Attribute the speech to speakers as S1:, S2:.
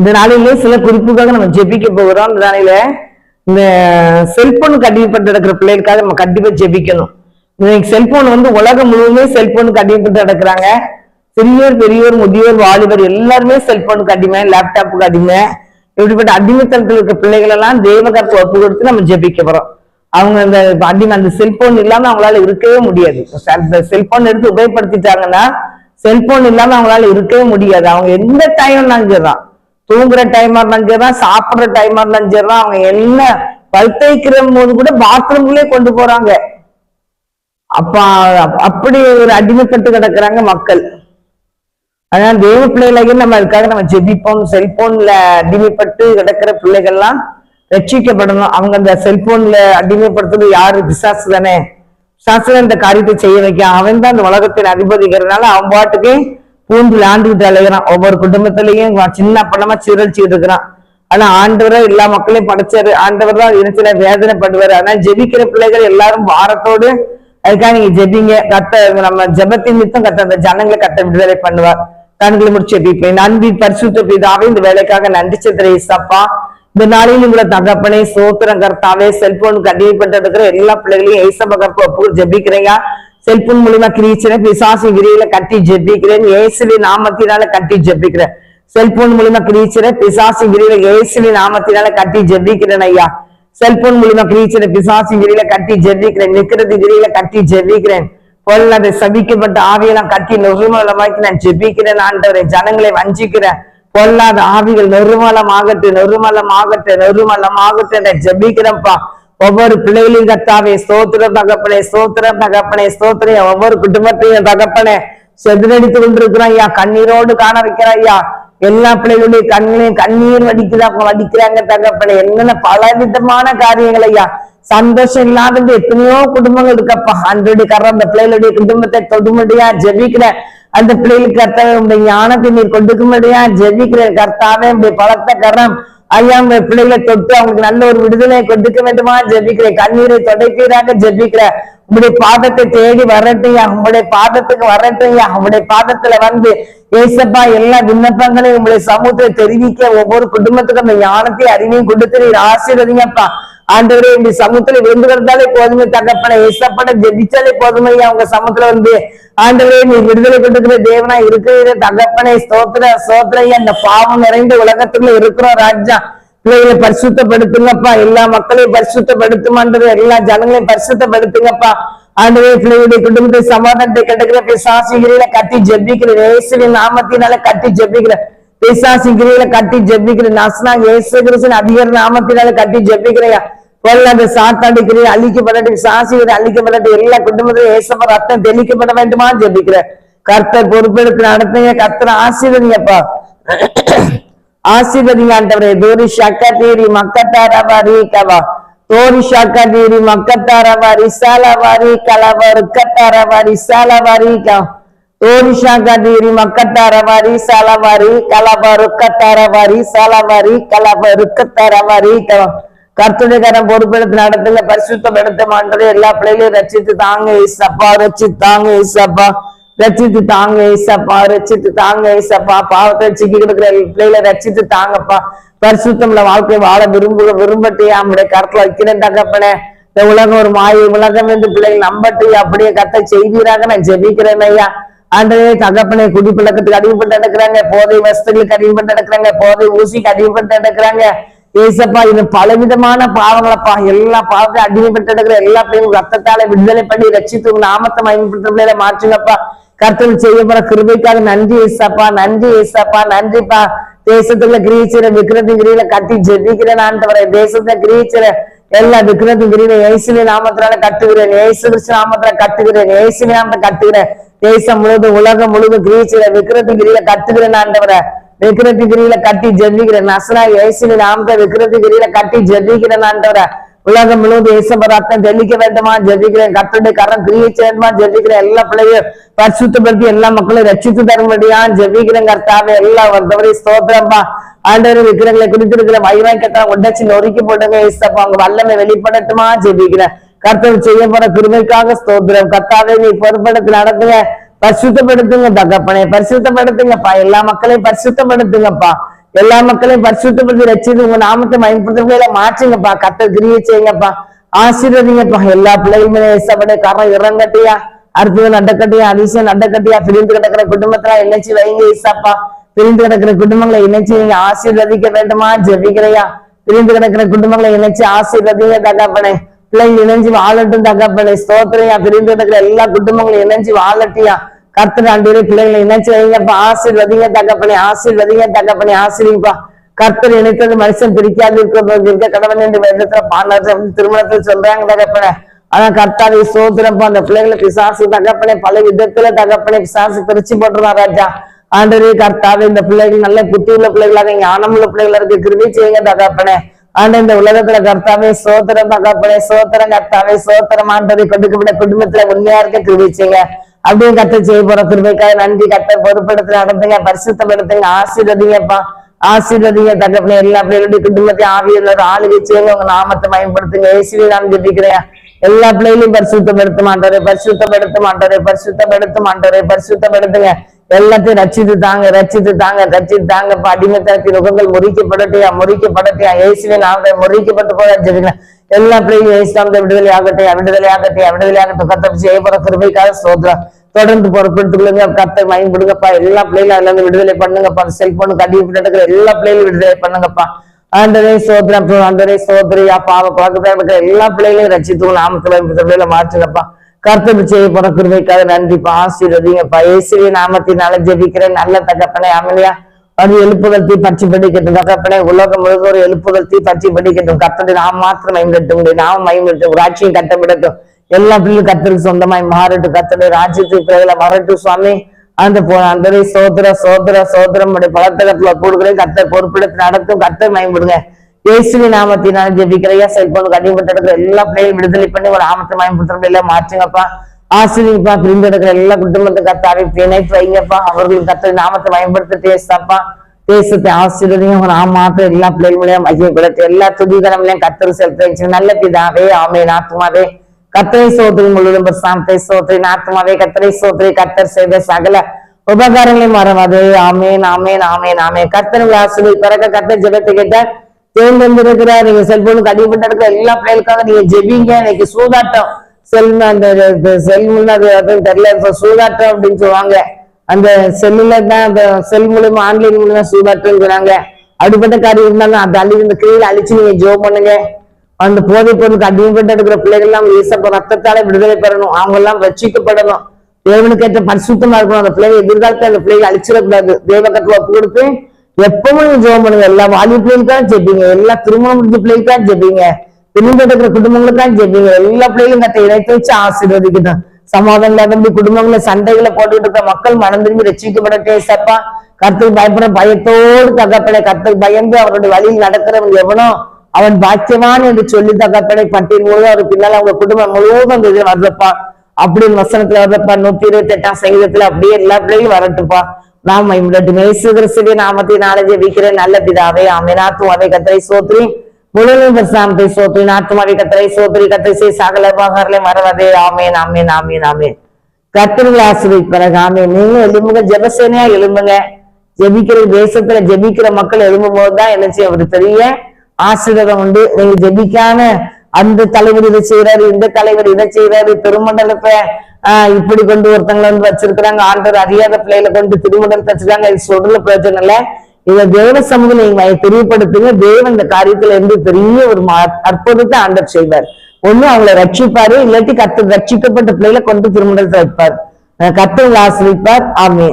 S1: இந்த நாளிலே சில குறிப்புக்காக நம்ம ஜெபிக்க போகிறோம். இந்த நாளில இந்த செல்போன் அடிமைப்பட்டு நடக்கிற பிள்ளைகளுக்காக நம்ம கண்டிப்பா ஜெபிக்கணும். இன்னைக்கு செல்போன் வந்து உலகம் முழுவதுமே செல்போன் அடிமைப்பட்டு நடக்கிறாங்க. சிறியோர் பெரியோர் முதியோர் வாலிபர் எல்லாருமே செல்போனுக்கு அடிமை லேப்டாப்புக்கு அடிமை இப்படிப்பட்ட அடிமைத்தனத்தில் இருக்க பிள்ளைகள் எல்லாம் தேவகத்தை ஒப்பு கொடுத்து நம்ம ஜெபிக்க போறோம். அவங்க அந்த அடிமை அந்த செல்போன் இல்லாம அவங்களால இருக்கவே முடியாது. அந்த செல்போன் எடுத்து உபயோகப்படுத்திட்டாங்கன்னா செல்போன் இல்லாம அவங்களால இருக்கவே முடியாது. அவங்க எந்த டைம் தான் தூங்குற டைமா இருந்தாலும் சரிதான் சாப்பிடுற டைமா இருந்தாலும் சரிதான். அவங்க என்ன பல்தைக்கிற போது கூட பாத்ரூம்லயே கொண்டு போறாங்க. அப்ப அப்படி ஒரு அடிமைப்பட்டு கிடக்குறாங்க மக்கள். அதனால தேவ பிள்ளைகளையும் நம்ம அதுக்காக நம்ம ஜெபிப்போம். செல்போன்ல அடிமைப்பட்டு கிடக்கிற பிள்ளைகள்லாம் ரட்சிக்கப்படணும். அவங்க அந்த செல்போன்ல அடிமைப்படுத்துறது யாரு? பிசாசு தானே. பிசாசு தான் இந்த காரியத்தை செய்ய வைக்க அவன் தான் அந்த உலகத்தின் அதிபதிக்கிறதுனால அவன் பாட்டுக்கு பூந்து ஆண்டுகிட்டு அலைகிறான் ஒவ்வொரு குடும்பத்திலையும் சின்ன பணமா சீரழிச்சுட்டு இருக்கிறான் ஆனா ஆண்டவரா எல்லா மக்களையும் படைச்சாரு. ஆண்டவர் தான் இருந்துச்சுல வேதனைப்படுவாரு. ஆனா ஜெபிக்கிற பிள்ளைகள் எல்லாரும் வாரத்தோடு அதுக்காக நீங்க ஜெபிங்க. கத்த நம்ம ஜபத்தின் நித்தம் கத்த அந்த ஜனங்களை கத்த விடுதலை பண்ணுவார். கண்களை முடிச்சு ஜெபிப்பேன். நன்றி பரிசுத்த பிதாவே இந்த வேலைக்காக நன்றி சித்திரை சப்பா இந்த நாளில் உங்களை தகப்பனே சோத்திரம் கர்த்தாவே செல்போனுக்கு அடிமைப்பட்டு இருக்கிற எல்லா பிள்ளைகளையும் ஏசப்ப கற்ப ஜெபிக்கிறீங்க. செல்போன் மூலியமா கிரீச்சின பிசாசி விரியில கட்டி ஜெபிக்கிறேன் ஏசுலி நாமத்தினால கட்டி ஜெபிக்கிறேன். செல்போன் மூலியமா கிரீச்சின பிசாசி விரியில ஏசுவி நாமத்தினால கட்டி ஜெபிக்கிறேன் ஐயா. செல்போன் மூலியமா கிரீச்சின பிசாசி விரியில கட்டி ஜெபிக்கிறேன் நிக்கிறது விரியில கட்டி ஜெபிக்கிறேன். பொல்லாத சபிக்கப்பட்ட ஆவியெல்லாம் கட்டி நெருமலமாக்கி நான் ஜெபிக்கிறேன் ஆண்டவரை ஜனங்களை வஞ்சிக்கிறேன். பொல்லாத ஆவிகள் நிர்மலமாகட்டு நிர்மலமாகட்டு நிர்மலமாகட்டு நான் ஜெபிக்கிறேன்ப்பா. ஒவ்வொரு பிள்ளைகளையும் கத்தாவே ஸ்தோத்திரம் தகப்பனே ஸ்தோத்திரம் தகப்பனே ஸ்தோத்திரம். ஒவ்வொரு குடும்பத்தையும் தகப்பனே செதிரடித்து கொண்டிருக்கிறோம் ஐயா. கண்ணீரோடு காண வைக்கிறோம் ஐயா. எல்லா பிள்ளைகளுடைய கண்களையும் கண்ணீர் வடிக்கிறாங்க வடிக்கிறாங்க தகப்பனே. என்னென்ன பல விதமான காரியங்கள் ஐயா. சந்தோஷம் இல்லாதது எத்தனையோ குடும்பங்கள் இருக்கப்பா. அன்றைய கர அந்த பிள்ளைகளுடைய குடும்பத்தை தொடுமடியா ஜெபிக்கிற அந்த பிள்ளைகளுக்கு கர்த்தாவே உடைய ஞானத்தை நீர் கொடுக்கும்படியா ஜெபிக்கிற கர்த்தாவே உடைய பலத்த கரம் ஐயா உங்க பிள்ளைகளை தொட்டு அவங்களுக்கு நல்ல ஒரு விடுதலை கொடுக்க வேண்டுமா? ஜெபிக்கிறேன் கண்ணீரை தொடைப்பீராக ஜெபிக்கிறேன் உங்களுடைய பாதத்தை தேடி வரட்டையா உங்களுடைய பாதத்துக்கு வரட்டையா உங்களுடைய பாதத்துல வந்து ஏசப்பா எல்லா விண்ணப்பங்களையும் உங்களுடைய சமூகத்தை தெரிவிக்க ஒவ்வொரு குடும்பத்துக்கும் அந்த ஞானத்தை அறிவையும் கொடுத்து நீர் ஆசீர்வதிங்கப்பா. ஆண்டவரே இந்த சமூகத்துல விழுந்து வந்தாலே போதுமே தகப்பனை. இசப்பட ஜெபிச்சாலே போதுமே அவங்க சமூகத்துல வந்து. ஆண்டவரே நீ விடுதலை கொடுக்கிற தேவனா இருக்கிற தகப்பனை. ஸ்தோத்திர சோத்திரையா இந்த பாவம் நிறைந்த உலகத்துல இருக்கிறோம் ராஜா. பிள்ளைகளை பரிசுத்தப்படுத்துங்கப்பா. எல்லா மக்களையும் பரிசுத்தப்படுத்துமான்றது எல்லா ஜனங்களையும் பரிசுத்தப்படுத்துங்கப்பா. ஆண்டவே பிள்ளைகளுடைய குடும்பத்தை சமாதானத்தை கிடைக்கிற பிசாசிகளை கட்டி ஜெபிக்கிற இயேசுவின் நாமத்தினால கட்டி ஜெபிக்கிற பிசாசிகளில கட்டி ஜெபிக்கிற நஸ்னா இயேசு கிறிஸ்துவின் நாமத்தினால கட்டி ஜெபிக்கிறையா? போல அந்த சாத்தாண்டு கிரியை அழிக்கப்படட்டும் சாசி அழிக்கப்படட்டும் எல்லா குடும்பத்திலும் ஏசப்ப ரத்தம் தெளிக்கப்பட வேண்டுமா ஜெபிக்கிற. கர்த்தர் பொறுப்பெடுத்து நடத்துங்க கர்த்தர் ஆசீர்வதிங்கப்பா. ஆசீர்வதிங்க ஆண்டவரே. தூரி தீரி மக்கத்தாரவா கவா. தோரி சக்கா தீரி மக்கத்தாரவா ரிசாலவா ரீ கலவா ருக்கத்தாரவா ரிசாலவா கவா. தோரி சக்கத்தீரி மக்கத்தாரவாரி சலவாரி கலவர் கத்தாரவாரி சாலவாரி கலவர் கத்தாரவாரி கர்த்துடைய கரம் பொறுப்பெடுத்து நடத்துல பரிசுத்தம் எடுத்த மாண்டது எல்லா பிள்ளைகளையும் ரச்சித்து தாங்க இசப்பா ரச்சித்து தாங்க இசப்பா ரச்சித்து தாங்க இசப்பா ரச்சித்து தாங்க இசப்பா பாவத்தை சிக்கி கொடுக்குற பிள்ளைகளை ரச்சித்து தாங்கப்பா. பரிசுத்தம்ல வாழ்க்கை வாழ விரும்புக விரும்பட்டியா நம்முடைய கருத்துல வைக்கிறேன் தகப்பனே. இந்த உலகம் ஒரு மாய உலகம் என்று பிள்ளைகள் நம்பட்டு அப்படியே கத்த செய்வீராக நான் ஜெபிக்கிறேன் ஐயா. ஆண்டவே தகப்பனை குடிப்பழக்கத்துக்கு அடிமைப்பட்டு நடக்கிறாங்க. போதை வசதிகளுக்கு அடிமைப்பட்டு நடக்கிறாங்க. போதை ஊசிக்கு அடிமைப்பட்டு நடக்கிறாங்க. ஏசப்பா இது பலவிதமான பாவங்களப்பா. எல்லா பாவத்தையும் அடிமைப்பட்டு நடக்கிற எல்லா பிள்ளைங்களும் ரத்தத்தால விடுதலை பண்ணி ரச்சித்து உங்க நாமத்தை பயன்படுத்துற பிள்ளைகளை மாற்றுங்கப்பா. கர்த்தர் செய்யப்படுற கிருபைக்காக நன்றி ஏசப்பா. நன்றி ஏசப்பா. நன்றிப்பா. தேசத்துல கிரீச்சிர விக்கிரத்து கிரியில கட்டி ஜெபிக்கிறேன் ஆண்டவரை. தேசத்துல கிரீச்சிற எல்லா விக்கிரத்து கிரியில இயேசுவி நாமத்தினால கட்டுகிறேன். ஏசு கிருஷ்ண நாமத்துல கட்டுகிறேன். இயேசுவி நாமத்தை கட்டுகிறேன். தேசம் முழுவதும் உலகம் முழுவதும் கிரீச்சில விக்கிரத்து கத்துக்கிறேன் ஆண்டவரை. விக்கிரத்து கிரியில கட்டி ஜெபிக்கிறேன். நசனா இயேசுவின் நாமத்தை விக்கிரத்து கிரியில கட்டி ஜெபிக்கிறேன் ஆண்டவரை. உலகம் முழுவதும் இயேசப்ப ரத்தம் தெளிக்க வேண்டுமா? ஜெபிக்கிறேன். கத்தோடைய கரம் கிரியிச்ச வேண்டுமா? ஜெபிக்கிறேன். எல்லா பிள்ளையும் பரிசுத்தப்படுத்தி எல்லா மக்களையும் ரட்சித்து தரும்படியா ஜெபிக்கிறேன் கர்த்தாவே. எல்லாம் வந்தவரையும் ஸ்தோத்திரம்பா ஆண்டவர் விக்கிரங்களை குறித்திருக்கிற வைவாய்க்கத்தான் உடச்சி நொறுக்கி போட்டுங்க இயேசப்பா அவங்க வல்லமை வெளிப்படட்டுமா? ஜெபிக்கிறேன். கர்த்தர் செய்ய போற கிருமைக்காக ஸ்தோத்திரம். கர்த்தாவே நீ பொறுப்படுத்தி நடத்துங்க. பரிசுத்தப்படுத்துங்க தகப்பனே பரிசுத்தப்படுத்துங்கப்பா. எல்லா மக்களையும் பரிசுத்தப்படுத்துங்கப்பா. எல்லா மக்களையும் பரிசுத்தப்படுத்தி ரசித்து உங்க நாமத்தை மயன்படுத்த மாற்றுங்கப்பா. கத்த கிரியை செய்யுங்கப்பா. ஆசீர்வதிங்கப்பா. எல்லா பிள்ளைகளுமே இசப்படைய காரணம் இறங்கட்டியா? அற்புதம் நடக்கட்டியா? அதிசயம் நடக்கட்டியா? பிரிந்து கிடக்கிற குடும்பத்துல இணைச்சி வைங்க இசாப்பா பிரிந்து கிடக்கிற குடும்பங்களை இணைச்சு நீங்க ஆசீர்வதிக்க வேண்டுமா? ஜெபிக்கிறையா? பிரிந்து கிடக்கிற குடும்பங்களை இணைச்சு ஆசீர்வதிங்க தகப்பனே. பிள்ளைங்க இணைஞ்சு வாழட்டும் தகப்பனை ஸ்தோத்திரையா பிரிந்து கிடக்கிற எல்லா குடும்பங்களையும் இணைஞ்சு வாழட்டியா? கர்த்தர் ஆண்டு பிள்ளைங்களை இணைச்சு வைங்கப்பா. ஆசீர்வதிங்க தகப்பனை ஆசீர்வதிங்க தகப்பனை ஆசீர்வதிப்பா கர்த்தர் இணைத்தது மனுஷன் பிரிக்காது இருக்கிறது இருக்க கடவுள் என்று வேதத்துல பாண்டத்தை திருமணத்தில் சொல்றாங்க தகப்பனே. ஆனா கர்த்தாவை சோதரப்பா அந்த பிள்ளைகளை பிசாசு தகப்பனே பல விதத்துல தகப்பனே பிசாசு பிரிச்சு போட்டுருவான் ராஜா. ஆண்டரே கர்த்தாவே இந்த பிள்ளைகள் நல்ல புத்தி உள்ள பிள்ளைகளாக ஞானம் உள்ள பிள்ளைகளா இருக்கு கிருமி செய்யுங்க தகப்பனே. ஆண்டு இந்த உலகத்துல கர்த்தாவே சோத்திரம் தகப்பனே சோத்திரம் கர்த்தாவே சோத்திரம் ஆண்டரை கொடுக்கப்பட்ட குடும்பத்துல உண்மையா இருக்க கிருபி அப்படியே கத்த செய்ய போற கிருபைக்காக நன்றி கத்த பொறுப்படுத்த நடத்துங்க பரிசுத்தப்படுத்துங்க. ஆசீர்வதிங்கப்பா. ஆசீர்வதிங்க தகப்பனே எல்லா பிள்ளைகளுடைய குடும்பத்தை ஆவியில் ஆளுகை செய்யுங்க. உங்க நாமத்தை பயன்படுத்துங்க ஏசுவி நான் ஜெபிக்கிறேன். எல்லா பிள்ளைகளையும் பரிசுத்தப்படுத்த மாட்டாரு பரிசுத்தப்படுத்த மாட்டாரு பரிசுத்தப்படுத்த மாட்டாரு பரிசுத்தப்படுத்துங்க. எல்லாத்தையும் ரச்சித்து தாங்க ரச்சித்து தாங்க ரச்சித்து தாங்க. அடிமைத்தனத்தின் முகங்கள் முறிக்கப்படட்டையா முறிக்கப்படட்டையா. இயேசுவின் நாம முறிக்கப்பட்டு போய் எல்லா பிள்ளையும் இயேசுதாந்த விடுதலை ஆகட்டையா விடுதலை ஆகட்டையா விடுதலை ஆகட்டும். கத்த செய்ய போற கிருபைக்காக சோதரம் தொடர்ந்து பொறுப்பெடுத்துக்கொள்ளுங்க கத்தை பயன்படுங்கப்பா எல்லா பிள்ளைகளும் அதுல இருந்து விடுதலை பண்ணுங்கப்பா. செல்போனு கட்டி நடக்கிற எல்லா பிள்ளைகளும் விடுதலை பண்ணுங்கப்பா. ஆண்டரே சோதரம் ஆண்டரே சோதரியா பாவ பழக்கத்தை எல்லா பிள்ளைகளையும் ரசித்து நாமத்துல பிள்ளைகளை மாற்றுங்கப்பா. கர்த்தர் செய்ய கிருமைக்காக கிருபைக்காக நன்றிப்பா ஆசீர்வதிங்கப்பா இயேசுவே நாமத்தினால ஜெபிக்கிறேன். நல்ல தகப்பனை அமலியா. அது எழுப்புதல் தீ பற்றி படிக்கட்டும். தகப்பனை உலகம் முழுவதும் ஒரு எழுப்புதல் தீ பற்றி படிக்கட்டும். கர்த்தரை நாம் மாத்திரம் மயங்கட்டும் உடைய நாம் மயங்கட்டும் ராட்சியம் கட்டப்படட்டும். எல்லா பிள்ளைகளும் கர்த்தருக்கு சொந்தமாய் மாறட்டும். கர்த்தருடைய ராஜ்யத்துக்கு பிள்ளைகளை மறட்டும் சுவாமி. அந்த போ அந்த சோதர சோதர சோதரம். பலத்தகத்துல கொடுக்குறேன் கர்த்தர் பொறுப்பெடுத்து நடத்தும். கர்த்தர் மயம்படுங்க இயேசுவி நாமத்தினால ஜெபிக்கிறையா செல்போன் அடிபட்டு எல்லா பிள்ளைகளும் விடுதலை பண்ணி ஒரு ஆமத்தை மயம்படுத்துற எல்லாம் மாற்றுங்கப்பா ஆசிரியப்பா பிரிந்து எடுக்கிற எல்லா குடும்பத்தை கத்தாவை பிணைத்து வைங்கப்பா. அவர்களுக்கு கத்த நாமத்தை பயன்படுத்த தேசப்பா. தேசத்தை ஆசிரியரையும் ஒரு நாம எல்லா பிள்ளைகளையும் மகிமைப்படுத்த எல்லா துதிகரங்களையும் கத்தர் செலுத்த நல்ல பிதாவே ஆமே நாத்துமாவே கத்தரை சோதரி முழுவதும் பிரசாந்தை சோதரி நாத்துமாவே கத்தரை சோதரி கத்தர் செய்த சகல உபகாரங்களை மறவாது. ஆமேன் ஆமேன் ஆமேன் ஆமே கத்தனை ஆசிரியர் பிறக்க கத்த ஜெபத்தை கேட்ட தேர்ந்தெடுக்கிறார் நீங்க செல்போனுக்கு அடிபட்டு இருக்கிற எல்லா பிள்ளைகளுக்காக நீங்க ஜெபிங்க. இன்னைக்கு சூதாட்டம். செல் அந்த செல் அது அதுவும் தெரியல. இப்ப சூதாட்டம் அப்படின்னு சொல்லுவாங்க. அந்த செல்லுல தான் அந்த செல் மூலியமா ஆன்லைன் மூலியமா சூதாட்டம் இருக்கிறாங்க அடிப்பட்ட காரியம் இருந்தாலும் அந்த அழி இந்த கீழே அழிச்சு நீங்க ஜோ பண்ணுங்க. அந்த போதை பொருளுக்கு அடிமைப்பட்டு இருக்கிற பிள்ளைகள் எல்லாம் ஈசப்ப ரத்தத்தால விடுதலை பெறணும். அவங்க எல்லாம் ரட்சிக்கப்படணும். தேவனுக்கு ஏற்ற பரிசுத்தமா இருக்கணும். அந்த பிள்ளைகள் எதிர்காலத்தை அந்த பிள்ளைகள் அழிச்சிடக்கூடாது. தேவகத்துல ஒப்பு கொடுத்து எப்பவும் நீங்க ஜோம் பண்ணுங்க. எல்லா வாலி பிள்ளைகளுக்காக ஜெபிங்க. எல்லா திருமணம் முடிஞ்ச பிள்ளைகளுக்காக ஜெபிங்க. பிரிந்தெடுக்கிற குடும்பங்களுக்கான ஜெபிங்க. எல்லா பிள்ளைகளும் கத்தை இணைத்து வச்சு ஆசீர்வதிக்கணும் சமாதானம் இல்லாத குடும்பங்கள சண்டைகளை போட்டுக்கிட்டு இருக்க மக்கள் மனம் திரும்பி ரசிக்கப்படட்டே சப்பா கருத்துக்கு பயப்பட பயத்தோடு தகப்படை கருத்துக்கு பயந்து அவருடைய வழியில் நடக்கிறவன் எவனோ அவன் பாக்கியவான் என்று சொல்லி தகப்படை பட்டியல் முழுவதும் அவர் பின்னால் அவங்க குடும்பம் முழுவதும் அந்த இது வர்றப்பா. அப்படின்னு வசனத்துல வரப்பா நூத்தி இருபத்தி எட்டாம் சங்கீதத்துல அப்படியே எல்லா பிள்ளையும் வரட்டுப்பா நாம் இம்முடட்டு மேசு கிறிஸ்துவின் நாமத்தை நாளை ஜெபிக்கிறேன் நல்ல பிதாவே ஆமினாத்தும் அவை கத்தரை சோத்ரி முழுவதும் பிரசாமத்தை சோத்ரி நாட்டுமாவை கத்தரை சோத்ரி கத்தரை செய் சகல உபகாரங்களை மறவதே. ஆமேன் ஆமேன் ஆமேன் ஆமேன். கத்திரிகள் ஆசிரியர் ஆமேன். நீங்க எலும்புங்க ஜெபசேனையா எலும்புங்க ஜெபிக்கிற தேசத்துல ஜெபிக்கிற மக்கள் எழும்பும் போதுதான் என்ன செய்ய ஒரு பெரிய ஆசீர்வாதம் உண்டு. நீங்க ஜெபிக்கான அந்த தலைவர் இதை செய்யறாரு இந்த தலைவர் இதை செய்யறாரு திருமண்டலத்தை ஆஹ் இப்படி கொண்டு ஒருத்தங்களை வந்து வச்சிருக்கிறாங்க. ஆண்டர் அறியாத பிள்ளைகளை கொண்டு திருமண்டலத்தை வச்சிருக்காங்க. இது சொல்ற பிரயோஜனம் இல்ல. இதை தேவ சமூகம் நீங்க தெரியப்படுத்துங்க. தேவன் இந்த காரியத்துல இருந்து பெரிய ஒரு அற்புதத்தை ஆண்டர் செய்வார். ஒண்ணு அவங்களை ரட்சிப்பாரு. இல்லாட்டி கத்து ரட்சிக்கப்பட்ட பிள்ளைகளை கொண்டு திருமண்டலத்தை வைப்பார். கத்தவங்களை ஆசிரிப்பார் ஆமே